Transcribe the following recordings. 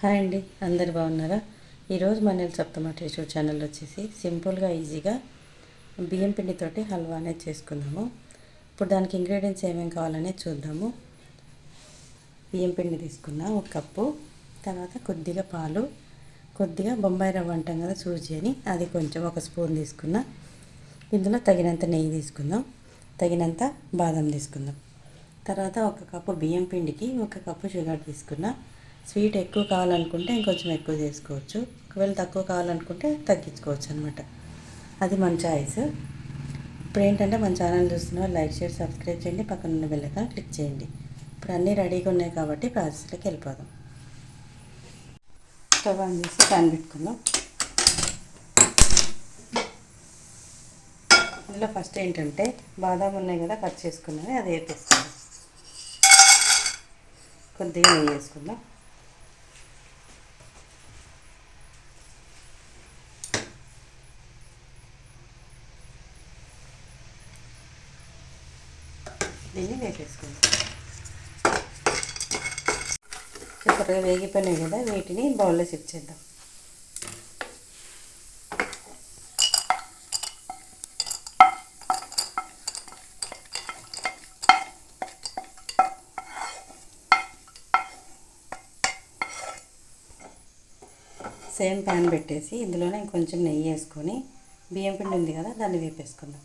Hi అండి అందరు బాగున్నారా? ఈరోజు మన సప్తమాట యూట్యూబ్ ఛానల్ వచ్చేసి సింపుల్గా ఈజీగా బియ్యం పిండితోటి హల్వా అనేది చేసుకుందాము. ఇప్పుడు దానికి ఇంగ్రీడియంట్స్ ఏమేమి కావాలనేది చూద్దాము. బియ్యం పిండి తీసుకున్నా ఒక కప్పు తర్వాత కొద్దిగా పాలు కొద్దిగా బొంబాయి రవ్వ అంటాం కదా సూజీ అని అది కొంచెం ఒక స్పూన్ తీసుకున్నా. ఇందులో తగినంత నెయ్యి తీసుకుందాం. తగినంత బాదం తీసుకుందాం. తర్వాత ఒక కప్పు బియ్యం పిండికి ఒక కప్పు షుగర్ తీసుకున్నా. స్వీట్ ఎక్కువ కావాలనుకుంటే ఇంకొంచెం ఎక్కువ చేసుకోవచ్చు. ఒకవేళ తక్కువ కావాలనుకుంటే తగ్గించుకోవచ్చు అనమాట అది మన చాయిస్ ఇప్పుడు ఏంటంటే మన ఛానల్ చూస్తున్న లైక్ షేర్ సబ్స్క్రైబ్ చేయండి పక్కన ఉన్న బెల్లైకాన్ క్లిక్ చేయండి. ఇప్పుడు అన్నీ రెడీగా ఉన్నాయి కాబట్టి ప్రాసెస్లోకి వెళ్ళిపోదాం. స్టవ్ ఆన్ చేసి ప్యాన్ పెట్టుకుందాం. ఇందులో ఫస్ట్ ఏంటంటే బాదాం ఉన్నాయి కదా కట్ చేసుకున్నవి అది వేపేసుకుందాం కొద్దిగా నెయ్యి వేసుకుందాం. దీన్ని వేసేసుకుందాం సూపర్గా వేగిపోయినాయి కదా వీటిని బౌల్లో సిప్ చేద్దాం. సేమ్ ప్యాన్ పెట్టేసి ఇందులోనే కొంచెం నెయ్యి వేసుకొని బియ్యం పిండి ఉంది కదా దాన్ని వేపేసుకుందాం.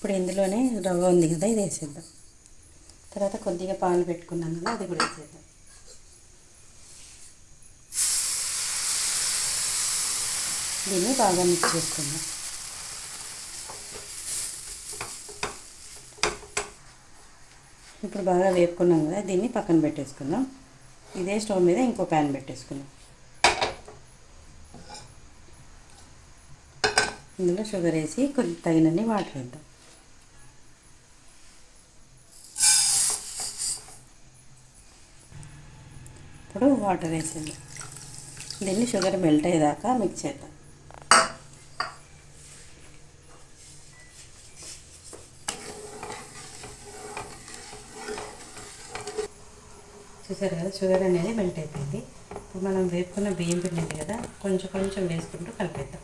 ఇప్పుడు ఇందులోనే రవ్వ ఉంది కదా ఇది వేసేద్దాం. తర్వాత కొద్దిగా పాలు పెట్టుకున్నాం కదా అది కూడా వేసేద్దాం. దీన్ని బాగా మిక్స్ చేసుకుందాం. ఇప్పుడు బాగా వేపుకున్నాం కదా దీన్ని పక్కన పెట్టేసుకుందాం. ఇదే స్టవ్ మీద ఇంకో ప్యాన్ పెట్టేసుకుందాం. ఇందులో షుగర్ వేసి కొద్ది తగినన్ని వాటర్ వేద్దాం. ఇప్పుడు వాటర్ వేసింది దీన్ని షుగర్ మెల్ట్ అయ్యేదాకా మిక్స్ చేద్దాం. చూసారు కదా షుగర్ అనేది మెల్ట్ అయిపోయింది. ఇప్పుడు మనం వేపుకున్న బియ్యం పిండి కదా కొంచెం కొంచెం వేసుకుంటూ కలిపేద్దాం.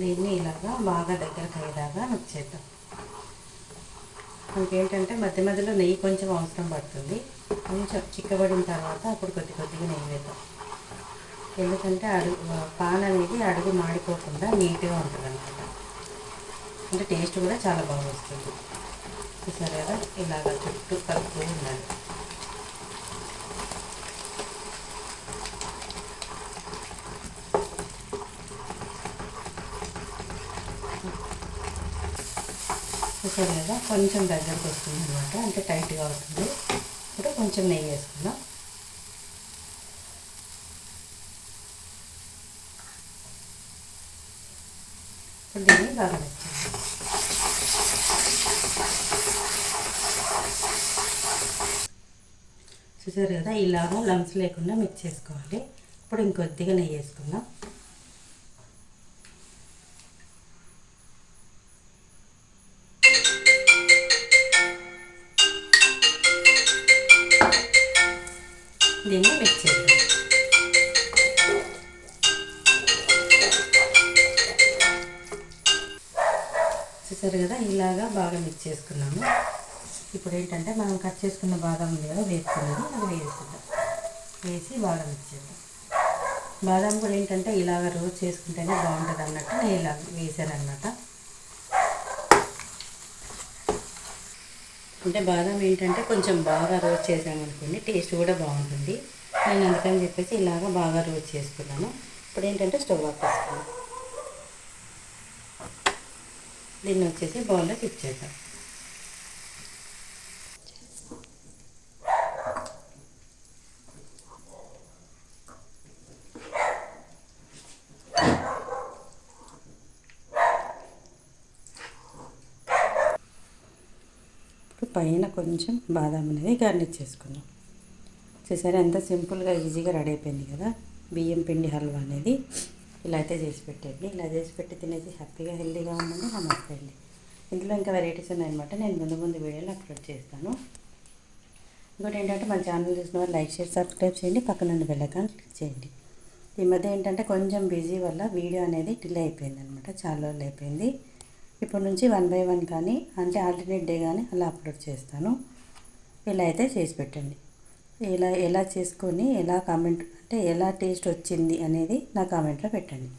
దీన్ని ఇలాగా బాగా దగ్గరకు అయ్యేలాగా నొచ్చేద్దాం మనకేంటంటే మధ్య మధ్యలో నెయ్యి కొంచెం అవసరం పడుతుంది. కొంచెం చిక్కబడిన తర్వాత అప్పుడు కొద్ది కొద్దిగా నెయ్యి వేద్దాం. ఎందుకంటే అడుగు పాన్ అనేది అడుగు మాడిపోకుండా నీట్గా ఉంటుంది అనమాట అంటే టేస్ట్ కూడా చాలా బాగా వస్తుంది. చూసారు కదా? ఇలాగ చుట్టూ కలుపుతూ ఉండాలి. చూసారు కదా కొంచెం దగ్గరకు వస్తుంది అనమాట అంటే టైట్గా అవుతుంది. ఇప్పుడు కొంచెం నెయ్యి వేసుకుందాం. ఇప్పుడు దీన్ని బాగా వచ్చింది చూసారు కదా ఇలాగా లంగ్స్ లేకుండా మిక్స్ చేసుకోవాలి. ఇప్పుడు ఇంకొద్దిగా నెయ్యి వేసుకుందాం. దీన్ని మిక్స్ చేద్దాం. చూసారు కదా ఇలాగా బాగా మిక్స్ చేసుకున్నాము. ఇప్పుడు ఏంటంటే మనం కట్ చేసుకున్న బాదం ఉంది కదా వేసుకున్నది అది వేసుకుందాం. వేసి బాగా మిక్స్ చేద్దాం. బాదం కూడా ఏంటంటే ఇలాగ రోజు చేసుకుంటేనే బాగుంటుంది అన్నట్టు నేను ఇలా వేసాను అనమాట అంటే బాదం ఏంటంటే కొంచెం బాగా రోస్ట్ చేసామనుకోండి టేస్ట్ కూడా బాగుంటుంది. నేను అందుకని చెప్పేసి ఇలాగ బాగా రోస్ట్ చేసుకున్నాను. ఇప్పుడు ఏంటంటే స్టవ్ ఆఫ్ చేసుకున్నాను దీన్ని వచ్చేసి బౌల్లోకి ఇచ్చేద్దాం. ఇప్పుడు పైన కొంచెం బాదాం అనేది గార్నిష్ చేసుకుందాం చూసారా ఎంత సింపుల్గా ఈజీగా రెడీ అయిపోయింది కదా? బియ్యం పిండి హల్వా అనేది. ఇలా అయితే చేసి పెట్టండి ఇలా చేసి పెట్టి తినేసి హ్యాపీగా హెల్తీగా ఉండండి నమస్తే అండి. ఇందులో ఇంకా వెరైటీస్ ఉన్నాయన్నమాట. నేను ముందు ముందు వీడియోలో అప్లోడ్ చేస్తాను. ఇంకోటి ఏంటంటే మన ఛానల్ చూసిన వాళ్ళు లైక్ షేర్ సబ్స్క్రైబ్ చేయండి. పక్కన ఉన్న క్లిక్ చేయండి. ఈ మధ్య ఏంటంటే కొంచెం బిజీ వల్ల వీడియో అనేది డిలే అయిపోయింది అనమాట చాలా రోజులు అయిపోయింది. ఇప్పటి నుంచి వన్ బై వన్ కానీ అంటే ఆల్టర్నేట్ డే కానీ అలా అప్లోడ్ చేస్తాను. ఇలా అయితే చేసి పెట్టండి. ఇలా ఎలా చేసుకొని ఎలా కామెంట్ అంటే ఎలా టేస్ట్ వచ్చింది అనేది నా కామెంట్లో పెట్టండి.